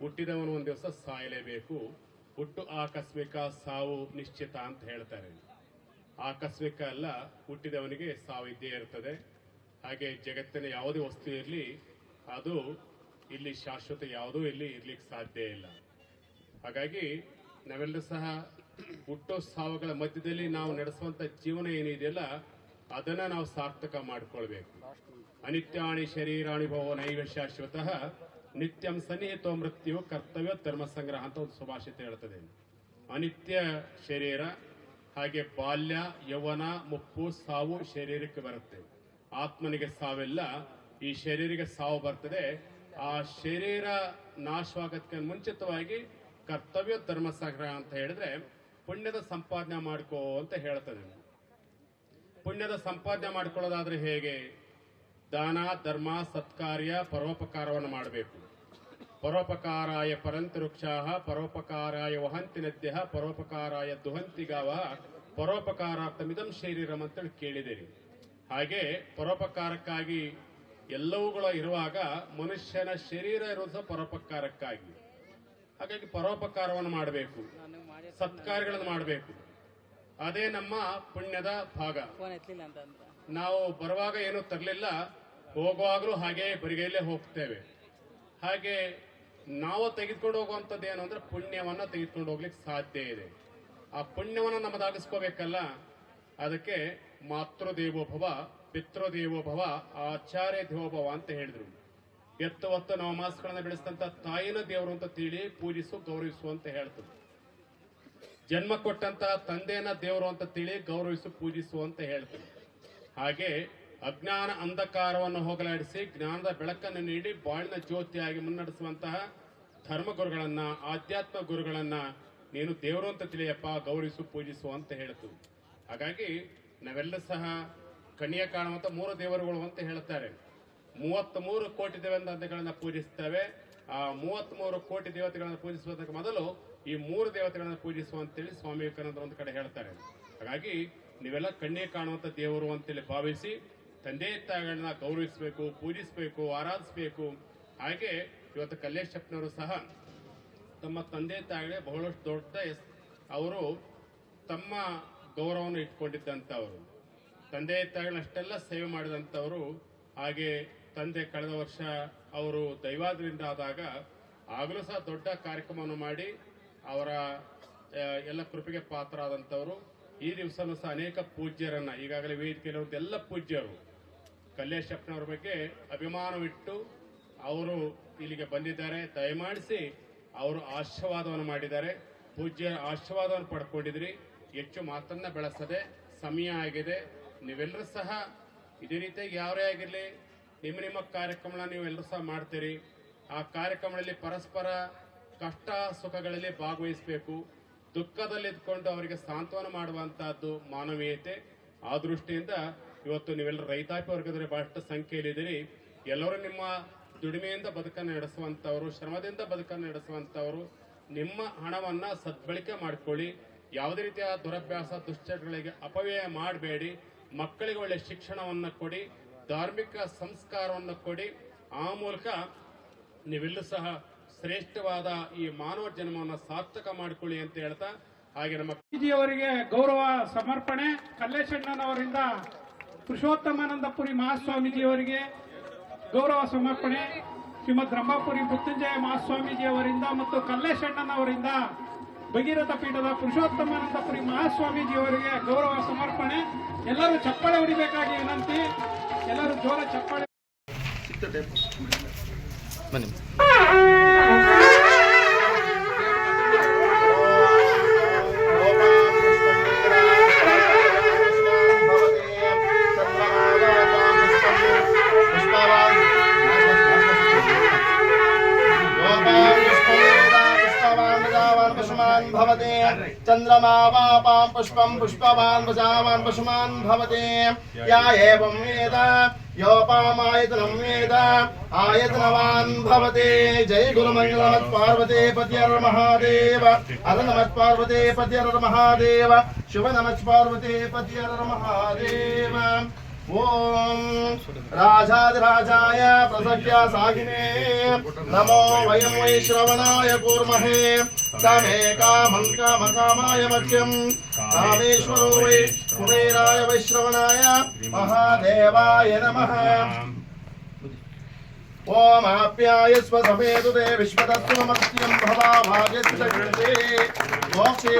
ಹುಟ್ಟಿದವನು ಒಂದು ದಿವಸ ಸಾಯಲೇಬೇಕು. ಹುಟ್ಟು ಆಕಸ್ಮಿಕ ಸಾವು ನಿಶ್ಚಿತ ಅಂತ ಹೇಳ್ತಾರೆ. ಆಕಸ್ಮಿಕ ಅಲ್ಲ, ಹುಟ್ಟಿದವನಿಗೆ ಸಾವು ಇದ್ದೇ ಇರ್ತದೆ. ಹಾಗೆ ಜಗತ್ತಿನ ಯಾವುದೇ ವಸ್ತು ಇರಲಿ, ಅದು ಇಲ್ಲಿ ಶಾಶ್ವತ ಯಾವುದೂ ಇಲ್ಲಿ ಇರ್ಲಿಕ್ಕೆ ಸಾಧ್ಯ ಇಲ್ಲ. ಹಾಗಾಗಿ ನಾವೆಲ್ಲರೂ ಸಹ ಹುಟ್ಟೋ ಸಾವುಗಳ ಮಧ್ಯದಲ್ಲಿ ನಾವು ನಡೆಸುವಂತ ಜೀವನ ಏನಿದೆಯಲ್ಲ, ಅದನ್ನ ನಾವು ಸಾರ್ಥಕ ಮಾಡಿಕೊಳ್ಬೇಕು. ಅನಿತ್ಯಾಣಿ ಶರೀರಾಣಿ ಭವ ನೈವ ಶಾಶ್ವತಃ. ನಿತ್ಯಂ ಸನ್ನಿಹಿತೋ ಮೃತ್ಯು ಕರ್ತವ್ಯ ಧರ್ಮ ಸಂಗ್ರಹ ಅಂತ ಒಂದು ಸುಭಾಷಿತ ಹೇಳ್ತದೆ. ಅನಿತ್ಯ ಶರೀರ, ಹಾಗೆ ಬಾಲ್ಯ, ಯೌವನ, ಮುಪ್ಪು, ಸಾವು ಶರೀರಕ್ಕೆ ಬರುತ್ತೆ. ಆತ್ಮನಿಗೆ ಸಾವಿಲ್ಲ, ಈ ಶರೀರಿಗೆ ಸಾವು ಬರ್ತದೆ. ಆ ಶರೀರ ನಾಶವಾಗಕ್ಕೆ ಮುಂಚಿತವಾಗಿ ಕರ್ತವ್ಯ ಧರ್ಮ ಸಂಗ್ರಹ ಅಂತ ಹೇಳಿದ್ರೆ ಪುಣ್ಯದ ಸಂಪಾದನೆ ಮಾಡ್ಕೋ ಅಂತ ಹೇಳ್ತದೆ. ಪುಣ್ಯದ ಸಂಪಾದನೆ ಮಾಡ್ಕೊಳ್ಳೋದಾದ್ರೆ ಹೇಗೆ? ದಾನ, ಧರ್ಮ, ಸತ್ಕಾರ್ಯ, ಪರೋಪಕಾರವನ್ನು ಮಾಡಬೇಕು. ಪರೋಪಕಾರಾಯ ಪರಂತಿ ವೃಕ್ಷಾಹ ಪರೋಪಕಾರಾಯ ವಹಂತಿ ನದ್ಯ ಪರೋಪಕಾರಾಯ ದುಹಂತಿ ಗಾವ ಪರೋಪಕಾರಾರ್ಥಮಿದಂ ಶರೀರಂ ಅಂತೇಳಿ ಕೇಳಿದಿರಿ. ಹಾಗೆ ಪರೋಪಕಾರಕ್ಕಾಗಿ ಎಲ್ಲವುಗಳು ಇರುವಾಗ ಮನುಷ್ಯನ ಶರೀರ ಇರೋದು ಪರೋಪಕಾರಕ್ಕಾಗಿ. ಹಾಗಾಗಿ ಪರೋಪಕಾರವನ್ನು ಮಾಡಬೇಕು ಸತ್ಕಾರ್ಯಗಳನ್ನು ಮಾಡಬೇಕು. ಅದೇ ನಮ್ಮ ಪುಣ್ಯದ ಭಾಗ. ನಾವು ಬರುವಾಗ ಏನು ತರಲಿಲ್ಲ ಹೋಗುವಾಗಲೂ ಹಾಗೆ ಬರಿಗೈಲೇ ಹೋಗ್ತೇವೆ. ಹಾಗೆ ನಾವು ತೆಗೆದುಕೊಂಡು ಹೋಗುವಂಥದ್ದು ಏನು ಅಂದ್ರೆ ಪುಣ್ಯವನ್ನು ತೆಗೆದುಕೊಂಡು ಹೋಗ್ಲಿಕ್ಕೆ ಸಾಧ್ಯ ಇದೆ. ಆ ಪುಣ್ಯವನ್ನು ನಮ್ಮದಾಗಿಸ್ಕೋಬೇಕಲ್ಲ, ಅದಕ್ಕೆ ಮಾತೃದೇವೋಭವ, ಪಿತೃದೇವೋಭವ ಆಚಾರ್ಯ ದೇವೋಭವ ಅಂತ ಹೇಳಿದ್ರು. ಎತ್ತು ಹೊತ್ತು ನಾವು ಮಾಸಗಳನ್ನ ಬೆಳೆಸಿದಂತ ತಾಯಿನ ದೇವರು ಅಂತ ತಿಳಿ ಪೂಜಿಸು, ಗೌರವಿಸು ಅಂತ ಹೇಳ್ತದೆ ಜನ್ಮ ಕೊಟ್ಟಂತ ತಂದೆಯನ್ನ ದೇವರು ಅಂತ ತಿಳಿ ಗೌರವಿಸು, ಪೂಜಿಸು ಅಂತ ಹೇಳ್ತಾರೆ ಹಾಗೆ ಅಜ್ಞಾನ ಅಂಧಕಾರವನ್ನು ಹೋಗಲಾಡಿಸಿ ಜ್ಞಾನದ ಬೆಳಕನ್ನು ನೀಡಿ ಬಾಳಿನ ಜ್ಯೋತಿಯಾಗಿ ಮುನ್ನಡೆಸುವಂತಹ ಧರ್ಮಗುರುಗಳನ್ನ, ಆಧ್ಯಾತ್ಮ ಗುರುಗಳನ್ನ ನೀನು ದೇವರು ಅಂತ ತಿಳಿಯಪ್ಪ, ಗೌರವಿಸು, ಪೂಜಿಸು ಅಂತ ಹೇಳಿತು. ಹಾಗಾಗಿ ನಾವೆಲ್ಲ ಸಹ ಕಣ್ಣಿಯ ಕಾಣುವಂತ ಮೂರು ದೇವರುಗಳು ಅಂತ ಹೇಳ್ತಾರೆ ಮೂವತ್ತ್ ಮೂರು ಕೋಟಿ ದೇವತೆಗಳನ್ನ ಪೂಜಿಸ್ತೇವೆ. ಆ ಮೂವತ್ತ್ ಮೂರು ಕೋಟಿ ದೇವತೆಗಳನ್ನ ಪೂಜಿಸುವುದಕ್ಕೆ ಮೊದಲು ಈ ಮೂರು ದೇವತೆಗಳನ್ನ ಪೂಜಿಸುವ ಅಂತೇಳಿ ಸ್ವಾಮಿ ವಿವೇಕಾನಂದ ಒಂದು ಕಡೆ ಹೇಳ್ತಾರೆ. ಹಾಗಾಗಿ ನೀವೆಲ್ಲ ಕಣ್ಣಿಗೆ ಕಾಣುವಂತ ದೇವರು ಅಂತೇಳಿ ಭಾವಿಸಿ ತಂದೆ ತಾಯಿಗಳನ್ನ ಗೌರವಿಸಬೇಕು, ಪೂಜಿಸಬೇಕು, ಆರಾಧಿಸಬೇಕು. ಹಾಗೆ ಇವತ್ತು ಕಲ್ಲೇಶಪ್ಪನವರು ಸಹ ತಮ್ಮ ತಂದೆ ತಾಯಿಗಳೇ ಬಹಳಷ್ಟು ದೊಡ್ಡ ಅವರು ತಮ್ಮ ಗೌರವವನ್ನು ಇಟ್ಕೊಂಡಿದ್ದಂಥವರು. ತಂದೆ ತಾಯಿಗಳಷ್ಟೆಲ್ಲ ಸೇವೆ ಮಾಡಿದಂಥವರು. ಹಾಗೆ ತಂದೆ ಕಳೆದ ವರ್ಷ ಅವರು ದೈವಾದ್ರಿಂದ ಆದಾಗ ಆಗಲೂ ಸಹ ದೊಡ್ಡ ಕಾರ್ಯಕ್ರಮವನ್ನು ಮಾಡಿ ಅವರ ಎಲ್ಲ ಕೃಪೆಗೆ ಪಾತ್ರರಾದಂಥವರು. ಈ ದಿವಸನೂ ಸಹ ಅನೇಕ ಪೂಜ್ಯರನ್ನ, ಈಗಾಗಲೇ ವೇದಿಕೆಯಲ್ಲಿ ಎಲ್ಲ ಪೂಜ್ಯರು ಕಲ್ಲೇಶಪ್ಪನವ್ರ ಬಗ್ಗೆ ಅಭಿಮಾನವಿಟ್ಟು ಅವರು ಇಲ್ಲಿಗೆ ಬಂದಿದ್ದಾರೆ. ದಯಮಾಡಿಸಿ ಅವರು ಆಶೀರ್ವಾದವನ್ನು ಮಾಡಿದ್ದಾರೆ. ಪೂಜ್ಯ, ಆಶೀರ್ವಾದವನ್ನು ಪಡ್ಕೊಂಡಿದ್ರಿ. ಹೆಚ್ಚು ಮಾತನ್ನ ಬೆಳೆಸದೆ ಸಮಯ ಆಗಿದೆ. ನೀವೆಲ್ಲರೂ ಸಹ ಇದೇ ರೀತಿಯಾಗಿ ಯಾರೇ ಆಗಿರಲಿ, ನಿಮ್ಮ ನಿಮ್ಮ ಕಾರ್ಯಕ್ರಮನ ನೀವೆಲ್ಲರೂ ಸಹ ಮಾಡ್ತೀರಿ. ಆ ಕಾರ್ಯಕ್ರಮದಲ್ಲಿ ಪರಸ್ಪರ ಕಷ್ಟ ಸುಖಗಳಲ್ಲಿ ಭಾಗವಹಿಸಬೇಕು. ದುಃಖದಲ್ಲಿ ಇದ್ಕೊಂಡು ಅವರಿಗೆ ಸಾಂತ್ವನ ಮಾಡುವಂತಹದ್ದು ಮಾನವೀಯತೆ. ಆ ದೃಷ್ಟಿಯಿಂದ ಇವತ್ತು ನೀವೆಲ್ಲರೂ ರೈತಾಪಿ ವರ್ಗದಲ್ಲಿ ಬಹಳಷ್ಟು ಸಂಖ್ಯೆಯಲ್ಲಿದ್ದೀರಿ. ಎಲ್ಲರೂ ನಿಮ್ಮ ದುಡಿಮೆಯಿಂದ ಬದುಕನ್ನು ನಡೆಸುವಂತವರು, ಶ್ರಮದಿಂದ ಬದುಕನ್ನು ನಡೆಸುವಂತವರು, ನಿಮ್ಮ ಹಣವನ್ನ ಸದ್ಬಳಕೆ ಮಾಡಿಕೊಳ್ಳಿ. ಯಾವುದೇ ರೀತಿಯ ದುರಭ್ಯಾಸ, ದುಶ್ಚಟಗಳಿಗೆ ಅಪವ್ಯಯ ಮಾಡಬೇಡಿ. ಮಕ್ಕಳಿಗೆ ಒಳ್ಳೆ ಶಿಕ್ಷಣವನ್ನು ಕೊಡಿ, ಧಾರ್ಮಿಕ ಸಂಸ್ಕಾರವನ್ನು ಕೊಡಿ. ಆ ಮೂಲಕ ನೀವೆಲ್ಲೂ ಸಹ ಶ್ರೇಷ್ಠವಾದ ಈ ಮಾನವ ಜನ್ಮವನ್ನು ಸಾರ್ಥಕ ಮಾಡಿಕೊಳ್ಳಿ ಅಂತ ಹೇಳ್ತಾ, ಹಾಗೆ ನಮ್ಮ ಅವರಿಗೆ ಗೌರವ, ಸಮರ್ಪಣೆ. ಕಲ್ಲೇಶಣ್ಣನವರಿಂದ ಪುರುಷೋತ್ತಮಾನಂದಪುರಿ ಮಹಾಸ್ವಾಮೀಜಿಯವರಿಗೆ ಗೌರವ ಸಮರ್ಪಣೆ. ಶ್ರೀಮದ್ ರಂಭಾಪುರಿ ಮೃತ್ಯುಂಜಯ ಮಹಾಸ್ವಾಮೀಜಿಯವರಿಂದ ಮತ್ತು ಕಲ್ಲೇಶಣ್ಣನವರಿಂದ ಭಗೀರಥ ಪೀಠದ ಪುರುಷೋತ್ತಮಾನಂದಪುರಿ ಮಹಾಸ್ವಾಮೀಜಿಯವರಿಗೆ ಗೌರವ ಸಮರ್ಪಣೆ. ಎಲ್ಲರೂ ಚಪ್ಪಾಳೆ ಹೊಡಿಬೇಕಾಗಿ ವಿನಂತಿ. ಎಲ್ಲರೂ ಜೋರ ಚಪ್ಪಾಳೆ. ಬನ್ನಿ. चन्द्रमा वापां पुष्पं पुष्पवान् वशावान् पशुमान् भवते। या एवं वेद योपामायतनं वेद, आयतनवान् भवते। जय गुरुमङ्गलमत् पार्वते पद्यर महादेव अर नमः पार्वते पद्यर महादेव शुभ नमः पार्वते पद्यर महादेव ॐ राजाधिराजाय प्रसह्य सागिने नमो वयं वै श्रवणाय कुर्महे। సమే కామం కామ కామాయ మహ్యం కామేశ్వరో వై కుబేరాయ వైశ్రవణాయ మహాదేవాయ నమ ఓమాప్యాయ స్వసమేతుదే విశ్వతత్వమత్యం భవాభాగ్యే మోక్షే